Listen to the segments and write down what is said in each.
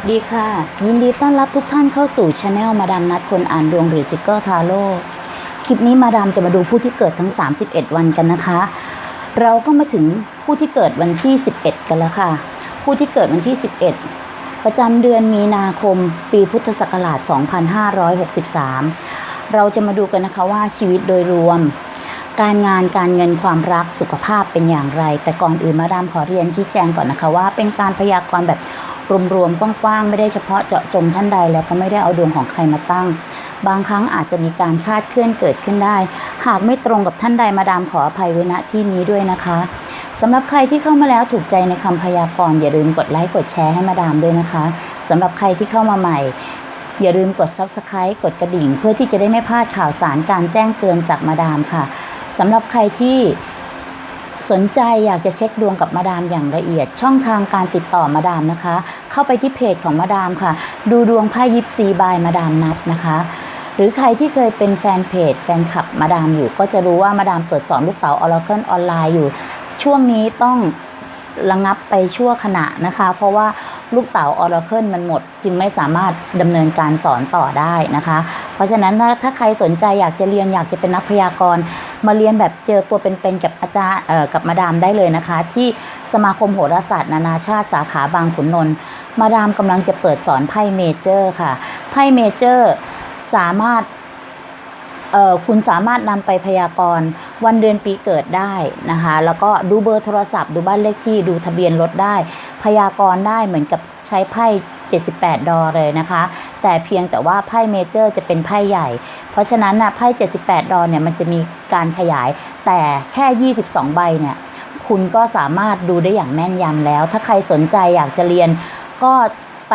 สดีค่ะ ยินดีต้อนรับทุกท่านเข้าสู่ช anel มาดามนัดคนอ่านดวงหรือซิกเกอร์ทาโร่คลิปนี้มาดามจะมาดูผู้ที่เกิดทั้ง 31 วันกันนะคะ เราก็มาถึงผู้ที่เกิดวันที่ 11 กันแล้วค่ะ ผู้ที่เกิดวันที่ 11 ประจำเดือนมีนาคม ปีพุทธศักราช 2563 เราจะมาดูกันนะคะว่าชีวิตโดยรวม การงานการเงินความรักสุขภาพเป็นอย่างไร แต่ก่อนอื่นมาดามขอเรียนชี้แจงก่อนนะคะว่าเป็นการพยากรณ์แบบ รวมๆกว้างๆไม่ได้เฉพาะเจาะจงท่านใด แล้วก็ไม่ได้เอาดวงของใครมาตั้ง บางครั้งอาจจะมีการคลาดเคลื่อนเกิดขึ้นได้ หากไม่ตรงกับท่านใดมาดามขออภัยไว้ณที่นี้ด้วยนะคะสำหรับใครที่เข้ามาแล้วถูกใจในคำพยากรณ์อย่าลืมกดไลค์กดแชร์ให้มาดามด้วยนะคะสำหรับใครที่เข้ามาใหม่อย่าลืมกด subscribe กดกระดิ่ง เพื่อที่จะได้ไม่พลาดข่าวสารการแจ้งเตือนจากมาดามค่ะสำหรับใครที่ สนใจอยากจะเช็คดวงกับมาดามอย่างละเอียด ช่องทางการติดต่อมาดามนะคะ เข้าไปที่เพจของมาดามค่ะ ดูดวงไพ่ยิปซีบายมาดามนัดนะคะหรือใครที่เคยเป็นแฟนเพจแฟนคลับมาดามอยู่ ก็จะรู้ว่ามาดามเปิดสอนลูกเต๋าออร์เคิลออนไลน์อยู่ ช่วงนี้ต้องระงับไปชั่วขณะนะคะ เพราะว่า ลูกเต๋าออร์เคิลมันหมด จึงไม่สามารถดำเนินการสอนต่อได้นะคะ เพราะฉะนั้นถ้าใครสนใจอยากจะเรียนอยากจะเป็นนักพยากรณ์มาเรียนแบบเจอตัวเป็นๆกับอาจารย์กับมาดามได้เลยนะคะ ที่สมาคมโหราศาสตร์นานาชาติสาขาบางขุนนนท์มาดามกำลังจะเปิดสอนไพ่เมเจอร์ค่ะไพ่เมเจอร์สามารถคุณสามารถนำไปพยากรณ์ วันเดือนปีเกิดได้นะคะ แล้วก็ดูเบอร์โทรศัพท์ ดูบ้านเลขที่ดูทะเบียนรถได้ พยากรณ์ได้เหมือนกับใช้ไพ่78 ดอเลยนะคะ แต่เพียงแต่ว่าไพ่เมเจอร์จะเป็นไพ่ใหญ่ เพราะฉะนั้นนะไพ่ 78 ดอเนี่ยมันจะมีการขยาย แต่แค่ 22 ใบเนี่ย คุณก็สามารถดูได้อย่างแม่นยำแล้ว ถ้าใครสนใจอยากจะเรียนก็ไป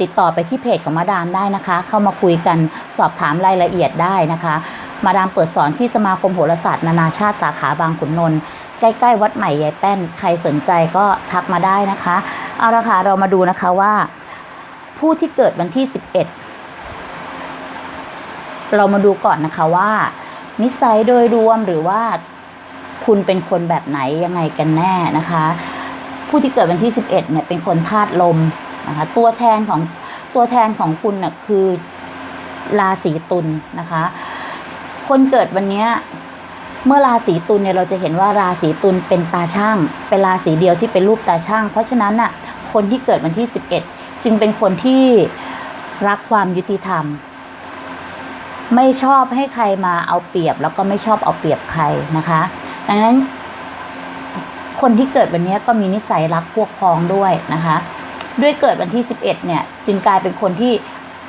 ติดต่อไปที่เพจของมาดามได้นะคะ เข้ามาคุยกันสอบถามรายละเอียดได้นะคะ มาดามเปิดสอนที่สมาคมโหราศาสตร์นานาชาติสาขาบางขุนนนท์ใกล้ๆวัดใหม่ยายแป้น ใครสนใจก็ทักมาได้นะคะ เอาละค่ะเรามาดูนะคะว่า ผู้ที่เกิดวันที่ 11 เรามาดูก่อนนะคะว่า นิสัยโดยรวมหรือว่าคุณเป็นคนแบบไหนยังไงกันแน่นะคะ ผู้ที่เกิดวันที่ 11เนี่ยเป็นคนธาตุลมนะคะ ตัวแทนของตัวแทนของคุณน่ะคือราศีตุลนะคะ คนเกิดวันนี้เมื่อราศีตุลเนี่ยเราจะเห็นว่าราศีตุลเป็นตาช่าง เป็นราศีเดียวที่เป็นรูปตาช่าง เพราะฉะนั้นน่ะคนที่เกิดวันที่ 11 จึงเป็นคนที่รักความยุติธรรม ไม่ชอบให้ใครมาเอาเปรียบ แล้วก็ไม่ชอบเอาเปรียบใครนะคะ ดังนั้น คนที่เกิดวันนี้ก็มีนิสัยรักพวกพ้องด้วยนะคะ ด้วยเกิดวันที่ 11 เนี่ย จึงกลายเป็นคนที่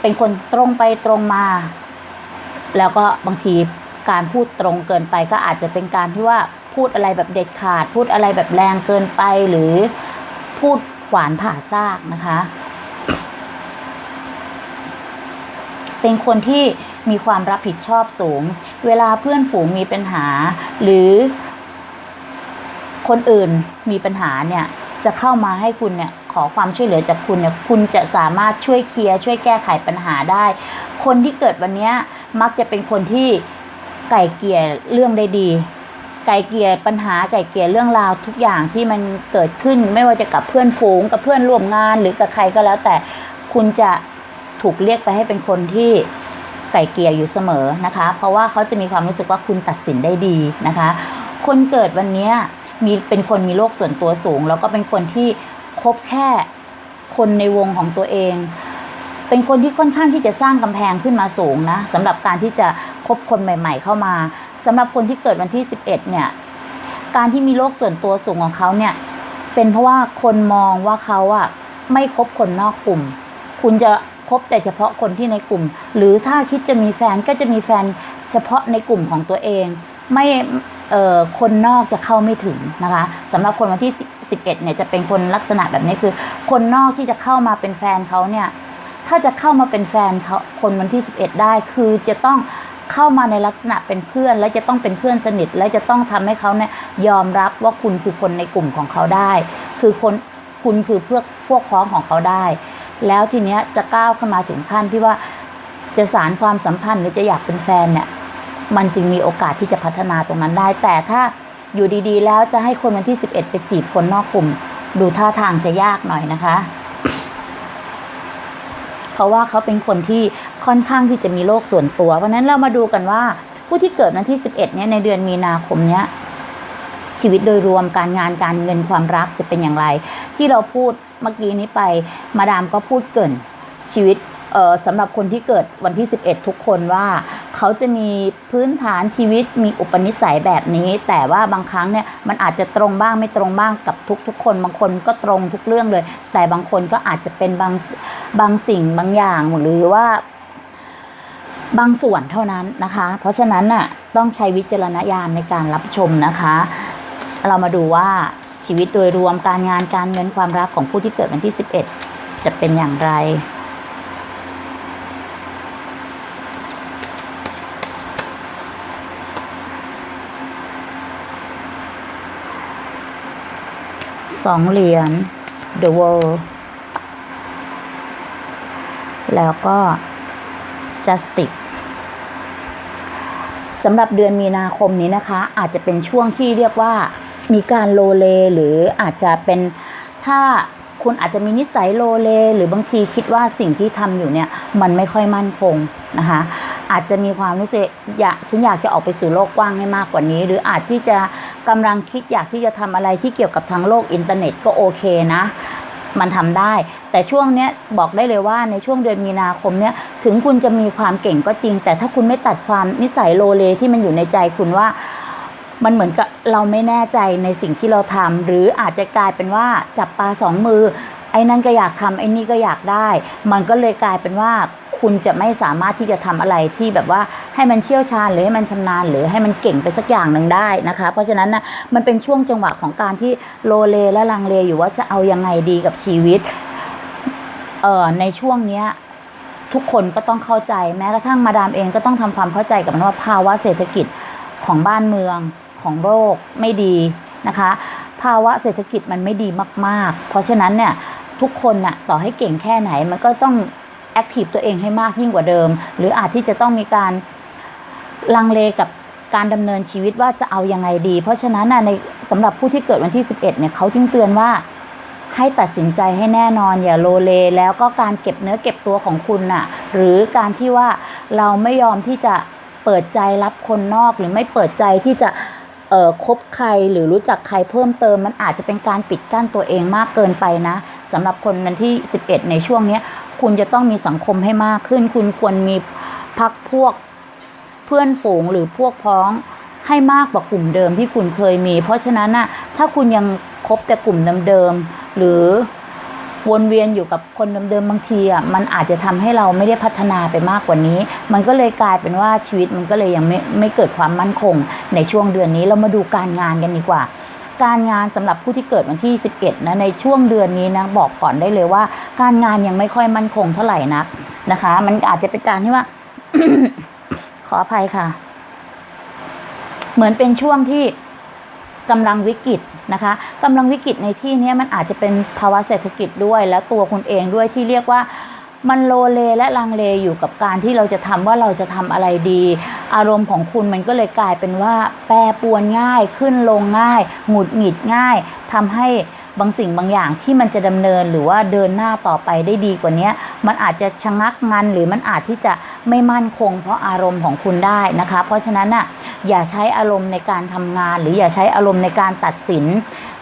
เป็นคนตรงไปตรงมา แล้วก็บางทีการพูดตรงเกินไปก็อาจจะเป็นการที่ว่าพูดอะไรแบบเด็ดขาด พูดอะไรแบบแรงเกินไปหรือพูดขวานผ่าซากนะคะ เป็นคนที่มีความรับผิดชอบสูง เวลาเพื่อนฝูงมีปัญหา หรือคนอื่นมีปัญหาเนี่ยจะเข้ามาให้คุณเนี่ยขอความช่วยเหลือจากคุณเนี่ยคุณจะสามารถช่วยเคลียร์ช่วยแก้ไขปัญหาได้ คนที่เกิดวันเนี้ย มักจะเป็นคนที่ไก่เกี่ยเรื่องได้ดี ไก่เกี่ยปัญหาไก่เกี่ยเรื่องราวทุกอย่างที่มันเกิดขึ้นไม่ว่าจะกับเพื่อนฝูงกับเพื่อนร่วมงานหรือกับใครก็แล้ว แต่คุณจะถูกเรียกไปให้เป็นคนที่ไก่เกี่ยอยู่เสมอนะคะ เพราะว่าเขาจะมีความรู้สึกว่าคุณตัดสินได้ดีนะคะ คนเกิดวันนี้มีเป็นคนมีโลกส่วนตัวสูง แล้วก็เป็นคนที่คบแค่คนในวงของตัวเอง เป็นคนที่ค่อนข้างที่จะสร้างกำแพงขึ้นมาสูงนะสำหรับการที่จะคบคนใหม่ ๆ เข้ามาสำหรับคนที่เกิดวันที่ 11 เนี่ย การที่มีโลกส่วนตัวสูงของเขาเนี่ย เป็นเพราะว่าคนมองว่าเขาอะไม่คบคนนอกกลุ่ม คุณจะคบแต่เฉพาะคนที่ในกลุ่ม หรือถ้าคิดจะมีแฟนก็จะมีแฟนเฉพาะในกลุ่มของตัวเอง ไม่เอ่อคนนอกจะเข้าไม่ถึงนะคะสำหรับคนวันที่ 11 เนี่ยจะเป็นคนลักษณะแบบนี้คือ คนนอกที่จะเข้ามาเป็นแฟนเขาเนี่ย ถ้าจะเข้ามาเป็นแฟนเขาคนวันที่ 11 ได้ คือจะต้องเข้ามาในลักษณะเป็นเพื่อน และจะต้องเป็นเพื่อนสนิท และจะต้องทำให้เขาเนี่ยยอมรับว่าคุณคือคนในกลุ่มของเขาได้ คือคนคุณคือเพวกพวกพ้องของเขาได้ แล้วทีเนี้ยจะก้าวขึ้นมาถึงขั้นที่ว่าจะสารความสัมพันธ์หรือจะอยากเป็นแฟนเนี่ยมันจึงมีโอกาสที่จะพัฒนาตรงนั้นได้ แต่ถ้าอยู่ดีๆ แล้วจะให้คนวันที่ 11 ไปจีบคนนอกกลุ่ม ดูท่าทางจะยากหน่อยนะคะ เขาว่าเขาเป็นคนที่ค่อนข้างที่จะมีโรคส่วนตัว เพราะนั้นเรามาดูกันว่าผู้ที่เกิดวันที่ 11เนี่ยในเดือนมีนาคมเนี้ยชีวิตโดยรวมการงานการเงินความรักจะเป็นอย่างไร ที่เราพูดเมื่อกี้นี้ไปมาดามก็พูดเกินชีวิตเออสำหรับคนที่เกิดวันที่ 11 ทุกคนว่า เขาจะมีพื้นฐานชีวิตมีอุปนิสัยแบบนี้ แต่ว่าบางครั้งเนี่ยมันอาจจะตรงบ้างไม่ตรงบ้างกับทุกๆ คน บางคนก็ตรงทุกเรื่องเลย แต่บางคนก็อาจจะเป็นบางบางสิ่งบางอย่างหรือว่าบางส่วนเท่านั้นนะคะ เพราะฉะนั้นน่ะต้องใช้วิจารณญาณในการรับชมนะคะ เรามาดูว่าชีวิตโดยรวมการงานการเงินความรักของผู้ที่เกิดวันที่ 11 จะเป็นอย่างไร สองเหรียญ The World แล้วก็ Justice สำหรับเดือนมีนาคมนี้นะคะ อาจจะเป็นช่วงที่เรียกว่ามีการโลเล หรืออาจจะเป็นถ้าคุณอาจจะมีนิสัยโลเล หรือบางทีคิดว่าสิ่งที่ทำอยู่เนี่ย มันไม่ค่อยมั่นคงนะคะ อาจจะมีความรู้สึกอยากฉันอยากจะออกไปสู่โลกกว้างให้มากกว่านี้ หรืออาจที่จะ กำลังคิดอยากที่จะทำอะไรที่เกี่ยวกับทางโลกอินเทอร์เน็ตก็โอเคนะ มันทำได้ แต่ช่วงเนี้ยบอกได้เลยว่าในช่วงเดือนมีนาคมเนี้ยถึงคุณจะมีความเก่งก็จริง แต่ถ้าคุณไม่ตัดความนิสัยโลเลที่มันอยู่ในใจคุณว่ามันเหมือนกับเราไม่แน่ใจในสิ่งที่เราทำหรืออาจจะกลายเป็นว่าจับปลาสองมือ ไอ้นั่นก็อยากทำไอ้นี่ก็อยากได้ มันก็เลยกลายเป็นว่า คุณจะไม่สามารถที่จะทำอะไรที่แบบว่าให้มันเชี่ยวชาญหรือให้มันชำนาญ หรือให้มันเก่งไปสักอย่างหนึ่งได้นะคะ เพราะฉะนั้นนะมันเป็นช่วงจังหวะของการที่โลเลและลังเลอยู่ว่าจะเอายังไงดีกับชีวิตเอ่อในช่วงเนี้ยทุกคนก็ต้องเข้าใจแม้กระทั่งมาดามเองก็ต้องทำความเข้าใจกับมันว่าภาวะเศรษฐกิจของบ้านเมืองของโลกไม่ดีนะคะ ภาวะเศรษฐกิจมันไม่ดีมาก ๆ เพราะฉะนั้นเนี่ยทุกคนน่ะต่อให้เก่งแค่ไหนมันก็ต้อง แอคทีฟตัวเองให้มากยิ่งกว่าเดิม หรืออาจที่จะต้องมีการลังเลกับการดำเนินชีวิตว่าจะเอายังไงดี เพราะฉะนั้นนะในสำหรับผู้ที่เกิดวันที่ 11เนี่ยเขาจึงเตือนว่าให้ตัดสินใจให้แน่นอนอย่าโลเลแล้วก็การเก็บเนื้อเก็บตัวของคุณน่ะหรือการที่ว่าเราไม่ยอมที่จะเปิดใจรับคนนอกหรือไม่เปิดใจที่จะเอ่อคบใครหรือรู้จักใครเพิ่มเติม มันอาจจะเป็นการปิดกั้นตัวเองมากเกินไปนะสำหรับคนวันที่ 11 ในช่วงนี้ คุณจะต้องมีสังคมให้มากขึ้น คุณควรมีพักพวกเพื่อนฝูงหรือพวกพ้องให้มากกว่ากลุ่มเดิมที่คุณเคยมี เพราะฉะนั้นน่ะถ้าคุณยังคบแต่กลุ่มเดิมๆหรือวนเวียนอยู่กับคนเดิมๆบางทีอะมันอาจจะทำให้เราไม่ได้พัฒนาไปมากกว่านี้ มันก็เลยกลายเป็นว่าชีวิตมันก็เลยยังไม่ไม่เกิดความมั่นคงในช่วงเดือนนี้เรามาดูการงานกันดีกว่า การงานสำหรับผู้ที่เกิดวันที่ 11นะในช่วงเดือนนี้นะบอกก่อนได้เลยว่า การงานยังไม่ค่อยมั่นคงเท่าไหร่นักนะคะ มันอาจจะเป็นการที่ว่า ขออภัยค่ะ เหมือนเป็นช่วงที่กำลังวิกฤตนะคะกำลังวิกฤตในที่นี้มันอาจจะเป็นภาวะเศรษฐกิจด้วย และตัวคุณเองด้วยที่เรียกว่า มันโลเลและลังเลอยู่กับการที่เราจะทำว่าเราจะทำอะไรดี อารมณ์ของคุณมันก็เลยกลายเป็นว่า แปรปวนง่ายขึ้นลงง่าย หงุดหงิดง่ายทำให้บางสิ่งบางอย่างที่มันจะดำเนินหรือว่าเดินหน้าต่อไปได้ดีกว่านี้มันอาจจะชะงักงันหรือมันอาจที่จะไม่มั่นคง เพราะอารมณ์ของคุณได้นะคะ เพราะฉะนั้นน่ะอย่าใช้อารมณ์ในการทำงาน หรืออย่าใช้อารมณ์ในการตัดสิน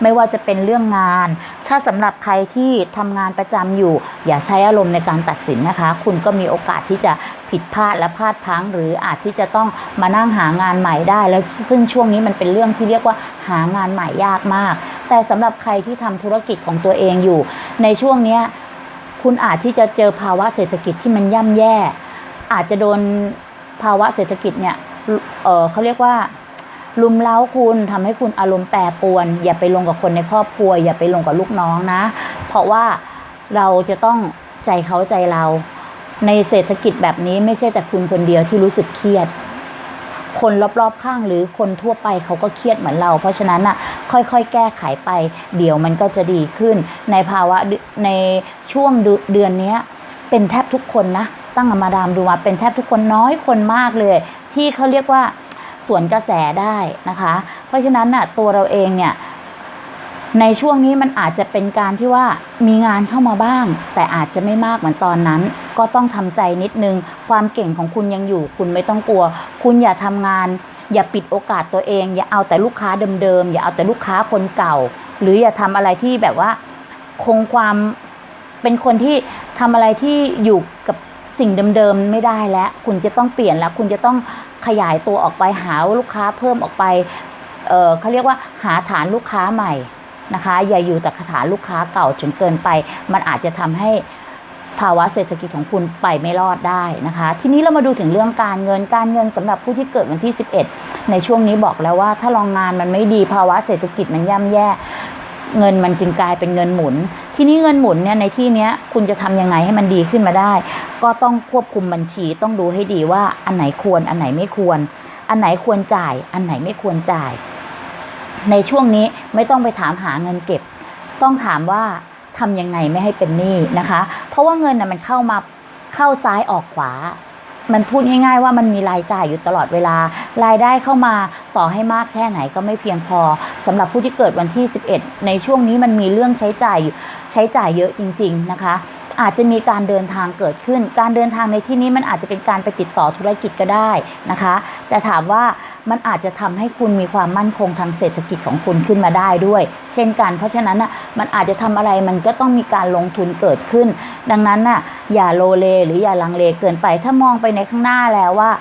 ไม่ว่าจะเป็นเรื่องงาน ถ้าสำหรับใครที่ทำงานประจำอยู่ อย่าใช้อารมณ์ในการตัดสินนะคะ คุณก็มีโอกาสที่จะผิดพลาดและพลาดพังหรืออาจที่จะต้องมานั่งหางานใหม่ได้ แล้วซึ่งช่วงนี้มันเป็นเรื่องที่เรียกว่าหางานใหม่ยากมาก แต่สำหรับใครที่ทำธุรกิจของตัวเองอยู่ ในช่วงนี้คุณอาจที่จะเจอภาวะเศรษฐกิจที่มันย่ำแย่ อาจจะโดนภาวะเศรษฐกิจเนี่ยเเขาเรียกว่า ลุมเล้าคุณทำให้คุณอารมณ์แปรปรวน อย่าไปลงกับคนในครอบครัว อย่าไปลงกับลูกน้องนะ เพราะว่าเราจะต้องใจเขาใจเรา ในเศรษฐกิจแบบนี้ไม่ใช่แต่คุณคนเดียวที่รู้สึกเครียด คนรอบๆข้างหรือคนทั่วไปเขาก็เครียดเหมือนเรา เพราะฉะนั้นอะค่อยๆ แก้ไขไป เดี๋ยวมันก็จะดีขึ้น ในภาวะในช่วงเดือนนี้เป็นแทบทุกคนนะตั้งมาดามดูมาเป็นแทบทุกคนน้อยคนมากเลย ที่เขาเรียกว่า สวนกระแสได้นะคะ เพราะฉะนั้นน่ะตัวเราเองเนี่ยในช่วงนี้มันอาจจะเป็นการที่ว่ามีงานเข้ามาบ้าง แต่อาจจะไม่มากเหมือนตอนนั้น ก็ต้องทำใจนิดนึง ความเก่งของคุณยังอยู่ คุณไม่ต้องกลัว คุณอย่าทำงาน อย่าปิดโอกาสตัวเอง อย่าเอาแต่ลูกค้าเดิมๆอย่าเอาแต่ลูกค้าคนเก่า หรืออย่าทำอะไรที่แบบว่า คงความเป็นคนที่ทำอะไรที่อยู่กับสิ่งเดิมๆไม่ได้แล้ว คุณจะต้องเปลี่ยนแล้ว คุณจะต้อง ขยายตัวออกไปหาลูกค้าเพิ่มออกไปเเขาเรียกว่าหาฐานลูกค้าใหม่นะคะ อย่าอยู่แต่ฐานลูกค้าเก่าจนเกินไป มันอาจจะทำให้ภาวะเศรษฐกิจของคุณไปไม่รอดได้นะคะ ทีนี้เรามาดูถึงเรื่องการเงินการเงินสำหรับผู้ที่เกิดวันที่ 11 ในช่วงนี้บอกแล้วว่าถ้าลองงานมันไม่ดีภาวะเศรษฐกิจมันย่ำแย่ เงินมันจึงกลายเป็นเงินหมุน ทีนี้เงินหมุนเนี่ยในที่เนี้ยคุณจะทำยังไงให้มันดีขึ้นมาได้ ก็ต้องควบคุมบัญชีต้องดูให้ดีว่าอันไหนควรอันไหนไม่ควร อันไหนควรจ่าย อันไหนไม่ควรจ่าย ในช่วงนี้ไม่ต้องไปถามหาเงินเก็บ ต้องถามว่าทำยังไงไม่ให้เป็นหนี้นะคะ เพราะว่าเงินน่ะมันเข้ามาเข้าซ้ายออกขวา มันพูดง่ายๆว่ามันมีรายจ่ายอยู่ตลอดเวลา รายได้เข้ามาต่อให้มากแค่ไหนก็ไม่เพียงพอสำหรับผู้ที่เกิดวันที่ 11 ในช่วงนี้มันมีเรื่องใช้จ่ายอยู่ใช้จ่ายเยอะจริง ๆนะคะ อาจจะมีการเดินทางเกิดขึ้น การเดินทางในที่นี้มันอาจจะเป็นการไปติดต่อธุรกิจก็ได้นะคะ แต่ถามว่ามันอาจจะทำให้คุณมีความมั่นคงทางเศรษฐกิจของคุณขึ้นมาได้ด้วย เช่นกัน เพราะฉะนั้นน่ะมันอาจจะทำอะไรมันก็ต้องมีการลงทุนเกิดขึ้น ดังนั้นน่ะอย่าโลเลหรืออย่าลังเลเกินไป ถ้ามองไปในข้างหน้าแล้วว่า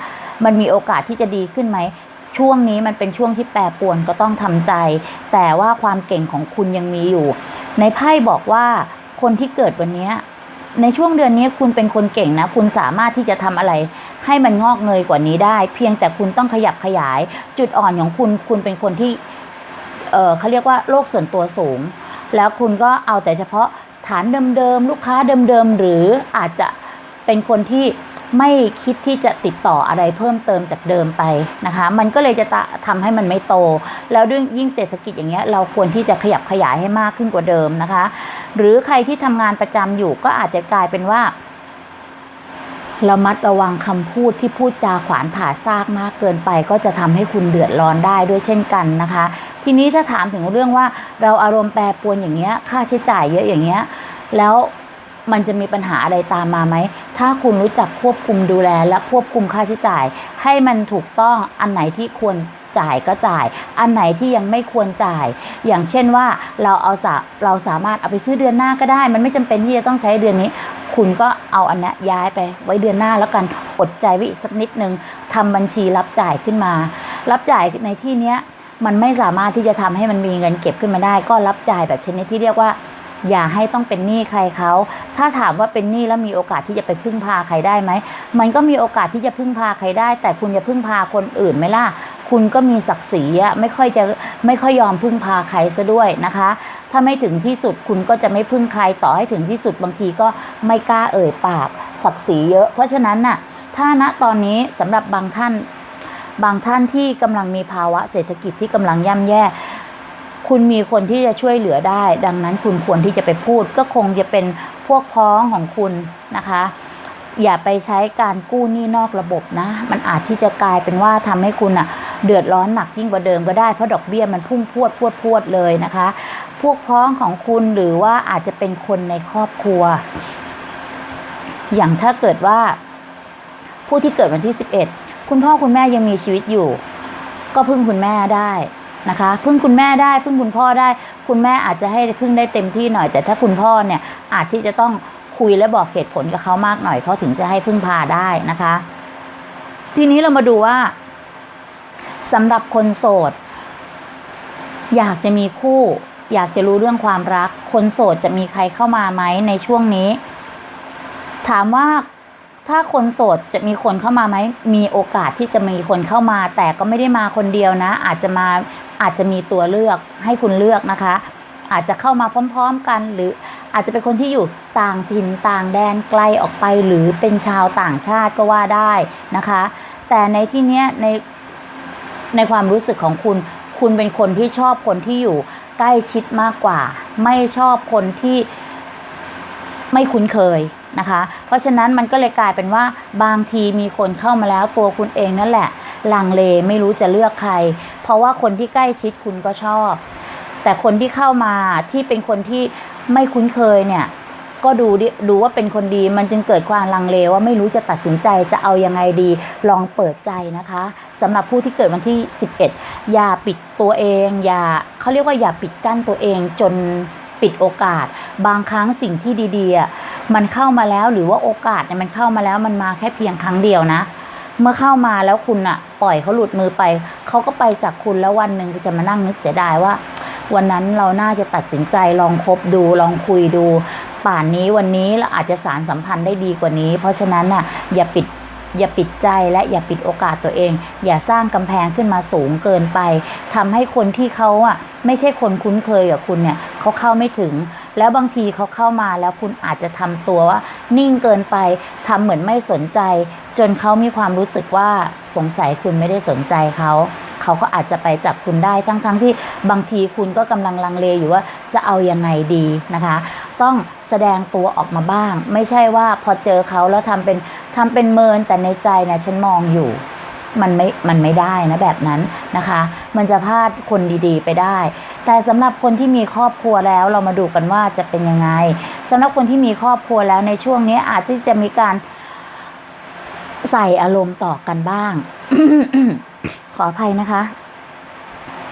มันมีโอกาสที่จะดีขึ้นไหมช่วงนี้มันเป็นช่วงที่แปรปรวนก็ต้องทำใจ แต่ว่าความเก่งของคุณยังมีอยู่ ในไพ่บอกว่าคนที่เกิดวันนี้ ในช่วงเดือนนี้คุณเป็นคนเก่งนะ คุณสามารถที่จะทำอะไร ให้มันงอกเงยกว่านี้ได้ เพียงแต่คุณต้องขยับขยาย จุดอ่อนของคุณคุณเป็นคนที่เออเขาเรียกว่าโลกส่วนตัวสูง แล้วคุณก็เอาแต่เฉพาะฐานเดิมๆลูกค้าเดิมๆหรืออาจจะเป็นคนที่ไม่คิดที่จะติดต่ออะไรเพิ่มเติมจากเดิมไปนะคะ มันก็เลยจะทำให้มันไม่โต แล้วด้วยยิ่งเศรษฐกิจอย่างเงี้ยเราควรที่จะขยับขยายให้มากขึ้นกว่าเดิมนะคะ หรือใครที่ทำงานประจำอยู่ก็อาจจะกลายเป็นว่าระมัดระวังคำพูดที่พูดจาขวานผ่าซากมากเกินไป ก็จะทำให้คุณเดือดร้อนได้ด้วยเช่นกันนะคะ ทีนี้ถ้าถามถึงเรื่องว่าเราอารมณ์แปรปรวนอย่างเงี้ย ค่าใช้จ่ายเยอะอย่างเงี้ย แล้วมันจะมีปัญหาอะไรตามมาไหม ถ้าคุณรู้จักควบคุมดูแลและควบคุมค่าใช้จ่าย ให้มันถูกต้องอันไหนที่ควร จ่ายก็จ่าย อันไหนที่ยังไม่ควรจ่าย อย่างเช่นว่าเราเอาสาเราสามารถเอาไปซื้อเดือนหน้าก็ได้ มันไม่จำเป็นที่จะต้องใช้เดือนนี้ คุณก็เอาอันนี้ย้ายไปไว้เดือนหน้าแล้วกันอดใจไว้อีกสักนิดนึงทำบัญชีรับจ่ายขึ้นมา รับจ่ายในที่เนี้ยมันไม่สามารถที่จะทำให้มันมีเงินเก็บขึ้นมาได้ ก็รับจ่ายแบบชนิดที่เรียกว่า อย่าให้ต้องเป็นหนี้ใครเขา ถ้าถามว่าเป็นหนี้แล้วมีโอกาสที่จะไปพึ่งพาใครได้ไหม มันก็มีโอกาสที่จะพึ่งพาใครได้ แต่คุณจะพึ่งพาคนอื่นไหมล่ะ คุณก็มีศักดิ์ศรีไม่ค่อยจะไม่ค่อยยอมพึ่งพาใครซะด้วยนะคะ ถ้าไม่ถึงที่สุดคุณก็จะไม่พึ่งใครต่อให้ถึงที่สุดบางทีก็ไม่กล้าเอ่ยปากศักดิ์ศรีเยอะ เพราะฉะนั้นน่ะถ้าณตอนนี้สำหรับบางท่าน บางท่านที่กำลังมีภาวะเศรษฐกิจที่กำลังย่ำแย่คุณมีคนที่จะช่วยเหลือได้ ดังนั้นคุณควรที่จะไปพูด ก็คงจะเป็นพวกพ้องของคุณนะคะ อย่าไปใช้การกู้หนี้นอกระบบนะ มันอาจที่จะกลายเป็นว่าทำให้คุณอะเดือดร้อนหนักยิ่งกว่าเดิมก็ได้เพราะดอกเบี้ยมันพุ่งพวดพวดพวดเลยนะคะ พวกพ้องของคุณหรือว่าอาจจะเป็นคนในครอบครัว อย่างถ้าเกิดว่า ผู้ที่เกิดวันที่ 11 คุณพ่อคุณแม่ยังมีชีวิตอยู่ ก็พึ่งคุณแม่ได้นะคะพึ่งคุณแม่ได้พึ่งคุณพ่อได้ คุณแม่อาจจะให้พึ่งได้เต็มที่หน่อย แต่ถ้าคุณพ่อเนี่ยอาจที่จะต้อง คุยและบอกเหตุผลกับเขามากหน่อยเขาถึงจะให้พึ่งพาได้นะคะ ทีนี้เรามาดูว่าสำหรับคนโสด อยากจะมีคู่ อยากจะรู้เรื่องความรัก คนโสดจะมีใครเข้ามาไหมในช่วงนี้ ถามว่าถ้าคนโสดจะมีคนเข้ามาไหม มีโอกาสที่จะมีคนเข้ามา แต่ก็ไม่ได้มาคนเดียวนะ อาจจะมาอาจจะมีตัวเลือกให้คุณเลือกนะคะ อาจจะเข้ามาพร้อม ๆ กันหรือ อาจจะเป็นคนที่อยู่ต่างถิ่นต่างแดนไกลออกไปหรือเป็นชาวต่างชาติก็ว่าได้นะคะ แต่ในที่เนี้ยในในความรู้สึกของคุณ คุณเป็นคนที่ชอบคนที่อยู่ใกล้ชิดมากกว่า ไม่ชอบคนที่ไม่คุ้นเคยนะคะ เพราะฉะนั้นมันก็เลยกลายเป็นว่าบางทีมีคนเข้ามาแล้วตัวคุณเองนั่นแหละ ลังเลไม่รู้จะเลือกใคร เพราะว่าคนที่ใกล้ชิดคุณก็ชอบ แต่คนที่เข้ามาที่เป็นคนที่ ไม่คุ้นเคยเนี่ย ก็ดูดูว่าเป็นคนดีมันจึงเกิดความลังเลว่าไม่รู้จะตัดสินใจจะเอายังไงดีลองเปิดใจนะคะสำหรับผู้ที่เกิดวันที่ 11 อย่าปิดตัวเอง อย่าเขาเรียกว่าอย่าปิดกั้นตัวเองจนปิดโอกาส บางครั้งสิ่งที่ดีๆมันเข้ามาแล้วหรือว่าโอกาสเนี่ยมันเข้ามาแล้วมันมาแค่เพียงครั้งเดียวนะ เมื่อเข้ามาแล้วคุณอะปล่อยเขาหลุดมือไป เขาก็ไปจากคุณแล้ววันหนึ่งจะมานั่งนึกเสียดายว่า วันนั้นเราน่าจะตัดสินใจลองคบดูลองคุยดู ป่านนี้วันนี้เราอาจจะสารสัมพันธ์ได้ดีกว่านี้ เพราะฉะนั้นน่ะอย่าปิดอย่าปิดใจและอย่าปิดโอกาสตัวเอง อย่าสร้างกำแพงขึ้นมาสูงเกินไปทำให้คนที่เขาอะไม่ใช่คนคุ้นเคยกับคุณเนี่ยเขาเข้าไม่ถึง แล้วบางทีเขาเข้ามาแล้วคุณอาจจะทำตัวว่า นิ่งเกินไปทำเหมือนไม่สนใจ จนเขามีความรู้สึกว่าสงสัยคุณไม่ได้สนใจเขา เขาก็อาจจะไปจับคุณได้ทั้งๆทที่บางทีคุณก็กำลังลังเลอยู่ว่าจะเอายังไงดีนะคะ ต้องแสดงตัวออกมาบ้าง ไม่ใช่ว่าพอเจอเขาแล้วทำเป็นทำเป็นเมินแต่ในใจนี่ยฉันมองอยู่มันไม่ มันไม่ได้นะแบบนั้นนะคะ มันจะพลาดคนดีๆ ไปได้ แต่สำหรับคนที่มีครอบครัวแล้วเรามาดูกันว่าจะเป็นยังไงสำหรับคนที่มีครอบครัวแล้วในช่วงนี้อาจจะจะมีการใส่อารมณ์ต่อกันบ้าง ขออภัยนะคะ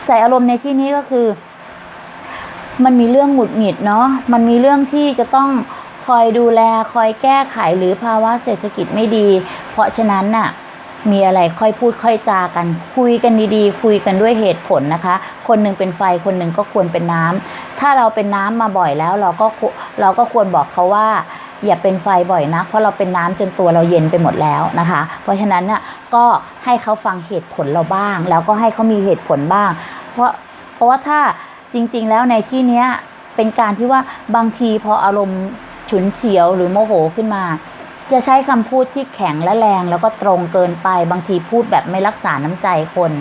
ใส่อารมณ์ในที่นี้ก็คือ มันมีเรื่องหงุดหงิดเนาะมันมีเรื่องที่จะต้องคอยดูแลคอยแก้ไขหรือภาวะเศรษฐกิจไม่ดี เพราะฉะนั้นน่ะมีอะไรค่อยพูดค่อยจากัน คุยกันดีๆ คุยกันด้วยเหตุผลนะคะ คนหนึ่งเป็นไฟคนหนึ่งก็ควรเป็นน้ำถ้าเราเป็นน้ำมาบ่อยแล้วเราก็เราก็ควรบอกเขาว่า อย่าเป็นไฟบ่อยนะเพราะเราเป็นน้ำจนตัวเราเย็นไปหมดแล้วนะคะ เพราะฉะนั้นน่ะก็ให้เขาฟังเหตุผลเราบ้าง แล้วก็ให้เขามีเหตุผลบ้าง เพราะเพราะว่าถ้าจริง ๆ แล้วในที่เนี้ยเป็นการที่ว่าบางทีพออารมณ์ฉุนเฉียวหรือโมโหขึ้นมา จะใช้คำพูดที่แข็งและแรงแล้วก็ตรงเกินไป บางทีพูดแบบไม่รักษาน้ำใจคน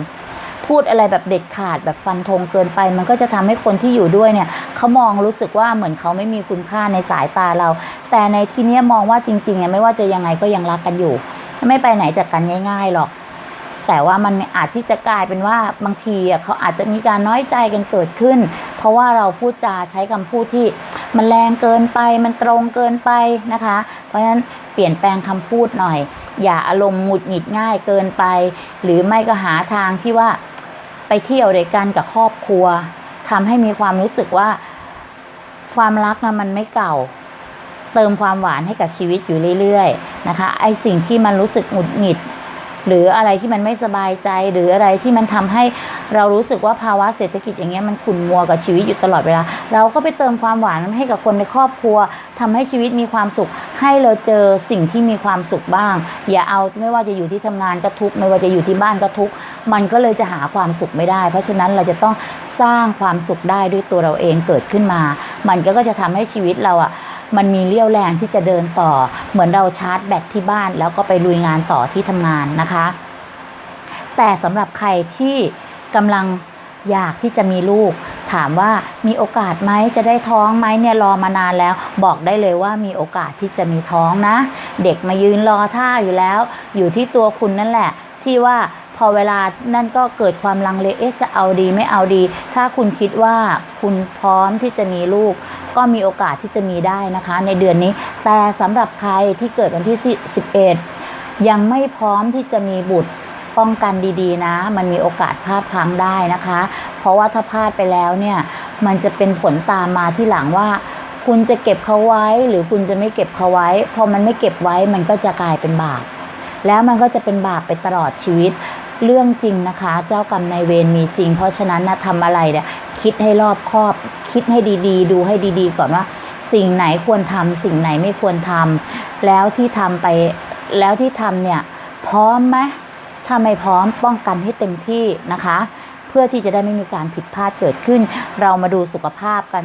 พูดอะไรแบบเด็ดขาดแบบฟันธงเกินไป มันก็จะทำให้คนที่อยู่ด้วยเนี่ยเขามองรู้สึกว่าเหมือนเขาไม่มีคุณค่าในสายตาเรา แต่ในที่นี้มองว่าจริงๆเนี่ยไม่ว่าจะยังไงก็ยังรักกันอยู่ ไม่ไปไหนจากกันง่ายๆหรอก แต่ว่ามันอาจที่จะกลายเป็นว่าบางทีเขาอาจจะมีการน้อยใจกันเกิดขึ้น เพราะว่าเราพูดจาใช้คำพูดที่มันแรงเกินไปมันตรงเกินไปนะคะ เพราะฉะนั้นเปลี่ยนแปลงคำพูดหน่อย อย่าอารมณ์หงุดหงิดง่ายเกินไป หรือไม่ก็หาทางที่ว่า เที่ยวด้วยกันกับครอบครัวทำให้มีความรู้สึกว่า ความรักนะมันไม่เก่า เติมความหวานให้กับชีวิตอยู่เรื่อยๆนะคะ ไอสิ่งที่มันรู้สึกหงุดหงิด หรืออะไรที่มันไม่สบายใจ หรืออะไรที่มันทำให้เรารู้สึกว่าภาวะเศรษฐกิจอย่างเงี้ยมันขุ่นมัวกับชีวิตอยู่ตลอดเวลา เราก็ไปเติมความหวานให้กับคนในครอบครัวทำให้ชีวิตมีความสุข ให้เราเจอสิ่งที่มีความสุขบ้าง อย่าเอาไม่ว่าจะอยู่ที่ทำงานก็ทุกไม่ว่าจะอยู่ที่บ้านก็ทุกมันก็เลยจะหาความสุขไม่ได้ เพราะฉะนั้นเราจะต้องสร้างความสุขได้ด้วยตัวเราเองเกิดขึ้นมา มันก็จะทำให้ชีวิตเราอะ มันมีเรี่ยวแรงที่จะเดินต่อ เหมือนเราชาร์จแบตที่บ้านแล้วก็ไปลุยงานต่อที่ทำงานนะคะ แต่สำหรับใครที่กำลังอยากที่จะมีลูก ถามว่ามีโอกาสไหมจะได้ท้องไหมเนี่ยรอมานานแล้ว บอกได้เลยว่ามีโอกาสที่จะมีท้องนะ เด็กมายืนรอท่าอยู่แล้ว อยู่ที่ตัวคุณนั่นแหละ ที่ว่าพอเวลานั่นก็เกิดความลังเลเอ๊ะจะเอาดีไม่เอาดี ถ้าคุณคิดว่าคุณพร้อมที่จะมีลูก ก็มีโอกาสที่จะมีได้นะคะ ในเดือนนี้ แต่สำหรับใครที่เกิดวันที่ 11 ยังไม่พร้อมที่จะมีบุตรป้องกันดีๆนะ มันมีโอกาสพลาดพลั้งได้นะคะ เพราะว่าถ้าพลาดไปแล้วเนี่ยมันจะเป็นผลตามมาที่หลังว่า คุณจะเก็บเขาไว้หรือคุณจะไม่เก็บเขาไว้ พอมันไม่เก็บไว้มันก็จะกลายเป็นบาปแล้วมันก็จะเป็นบาปไปตลอดชีวิต เรื่องจริงนะคะ เจ้ากรรมนายเวรมีจริง เพราะฉะนั้นนะทำอะไรเนี่ย คิดให้รอบคอบ คิดให้ดีๆ ดูให้ดีๆ ก่อนว่า สิ่งไหนควรทำสิ่งไหนไม่ควรทำแล้วที่ทำไปแล้วที่ทำเนี่ยพร้อมไหมถ้าไม่พร้อมป้องกันให้เต็มที่นะคะ เพื่อที่จะได้ไม่มีการผิดพลาดเกิดขึ้น เรามาดูสุขภาพกัน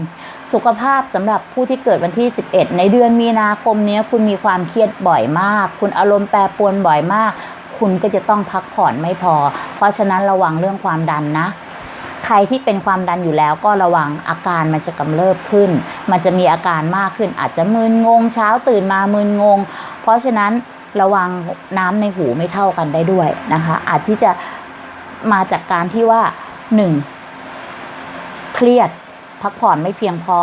สุขภาพสำหรับผู้ที่เกิดวันที่ 11 ในเดือนมีนาคมนี้คุณมีความเครียดบ่อยมาก คุณอารมณ์แปรปรวนบ่อยมาก คุณก็จะต้องพักผ่อนไม่พอ เพราะฉะนั้นระวังเรื่องความดันนะ ใครที่เป็นความดันอยู่แล้วก็ระวังอาการมันจะกำเริบขึ้น มันจะมีอาการมากขึ้น อาจจะมึนงงเช้าตื่นมามึนงง เพราะฉะนั้นระวังน้ำในหูไม่เท่ากันได้ด้วยนะคะ อาจที่จะมาจากการที่ว่าหนึ่งเครียดพักผ่อนไม่เพียงพอ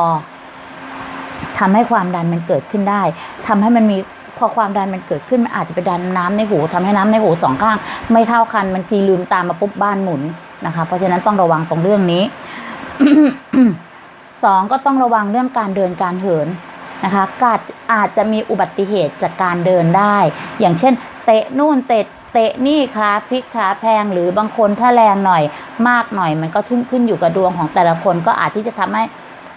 ทำให้ความดันมันเกิดขึ้นได้ทำให้มันมีพอความดันมันเกิดขึ้นมันอาจจะไปดันน้ำในหูทำให้น้ำในหูสองข้าง ไม่เท่ากันบางทีลืมตามมาปุ๊บบ้านหมุน นะคะ เพราะฉะนั้นต้องระวังตรงเรื่องนี้สองก็ต้องระวังเรื่องการเดินการเหินนะคะกาดอาจจะมีอุบัติเหตุจากการเดินได้ อย่างเช่น เตะนู่นเตะเตะนี่ขาพลิกขาแพงหรือบางคนถ้าแรงหน่อยมากหน่อย มันก็ขึ้นขึ้นอยู่กับดวงของแต่ละคนก็อาจที่จะทำให้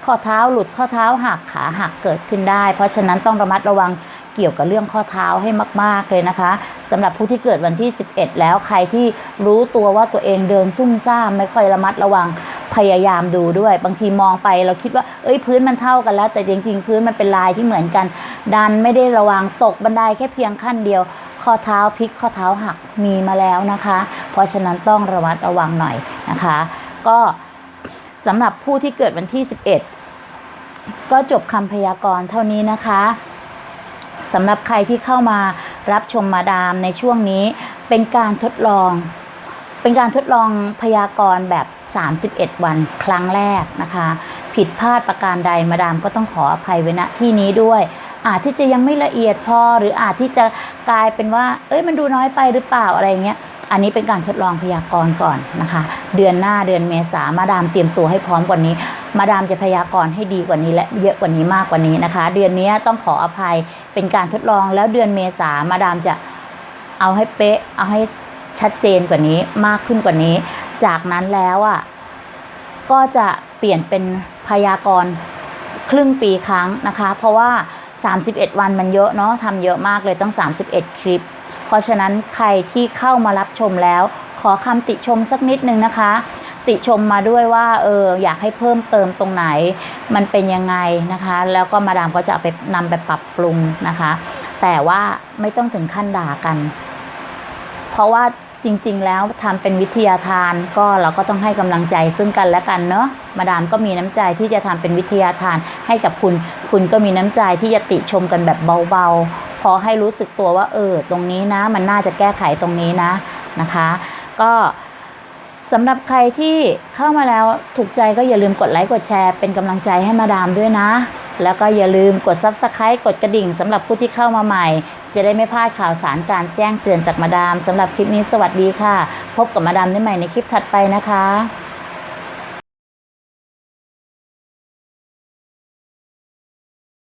ข้อเท้าหลุดข้อเท้าหักขาหักเกิดขึ้นได้ เพราะฉะนั้นต้องระมัดระวัง เกี่ยวกับเรื่องข้อเท้าให้มาก ๆ เลยนะคะสำหรับผู้ที่เกิดวันที่ 11 แล้วใครที่รู้ตัวว่าตัวเองเดินซุ่มซ่ามไม่ค่อยระมัดระวังพยายามดูด้วย บางทีมองไปเราคิดว่าเอ้ยพื้นมันเท่ากันแล้ว แต่จริง ๆ พื้นมันเป็นลายที่เหมือนกัน ดันไม่ได้ระวังตกบันไดแค่เพียงขั้นเดียว ข้อเท้าพลิกข้อเท้าหักมีมาแล้วนะคะ เพราะฉะนั้นต้องระมัดระวังหน่อยนะคะ ก็สำหรับผู้ที่เกิดวันที่ 11 ก็จบคำพยากรณ์เท่านี้นะคะ สำหรับใครที่เข้ามารับชมมาดามในช่วงนี้ เป็นการทดลอง เป็นการทดลองพยากรณ์แบบ 31 วันครั้งแรกนะคะ ผิดพลาดประการใดมาดามก็ต้องขออภัยไว้ณที่นี้ด้วย อาจที่จะยังไม่ละเอียดพอหรืออาจที่จะกลายเป็นว่า เอ้ยมันดูน้อยไปหรือเปล่าอะไรเงี้ยอันนี้เป็นการทดลองพยากรณ์ก่อนนะคะ เดือนหน้าเดือนเมษามาดามเตรียมตัวให้พร้อมกว่านี้ มาดามจะพยากรณ์ให้ดีกว่านี้และเยอะกว่านี้มากกว่านี้นะคะ เดือนนี้ต้องขออภัยเป็นการทดลองแล้วเดือนเมษามาดามจะเอาให้เป๊ะเอาให้ชัดเจนกว่านี้มากขึ้นกว่านี้ จากนั้นแล้วอะก็จะเปลี่ยนเป็นพยากรณ์ครึ่งปีครั้งนะคะ เพราะว่า 31 วันมันเยอะเนาะทำเยอะมากเลยต้อง 31 คลิป เพราะฉะนั้นใครที่เข้ามารับชมแล้ว ขอคำติชมสักนิดนึงนะคะ ติชมมาด้วยว่าเอออยากให้เพิ่มเติมตรงไหน มันเป็นยังไงนะคะ แล้วก็มาดามก็จะไปนำไปปรับปรุงนะคะ แต่ว่าไม่ต้องถึงขั้นด่ากัน เพราะว่าจริง ๆ แล้วทำเป็นวิทยาทานก็เราก็ต้องให้กำลังใจซึ่งกันและกันเนาะมาดามก็มีน้ำใจที่จะทำเป็นวิทยาทานให้กับคุณ คุณก็มีน้ำใจที่จะติชมกันแบบเบาๆ พอให้รู้สึกตัวว่าเออตรงนี้นะ มันน่าจะแก้ไขตรงนี้นะนะคะ ก็ สำหรับใครที่เข้ามาแล้วถูกใจก็อย่าลืมกดไลค์กดแชร์เป็นกำลังใจให้มาดามด้วยนะ แล้วก็อย่าลืมกด Subscribe กดกระดิ่งสำหรับผู้ที่เข้ามาใหม่ จะได้ไม่พลาดข่าวสารการแจ้งเตือนจากมาดามสำหรับคลิปนี้สวัสดีค่ะ พบกับมาดามได้ใหม่ในคลิปถัดไปนะคะ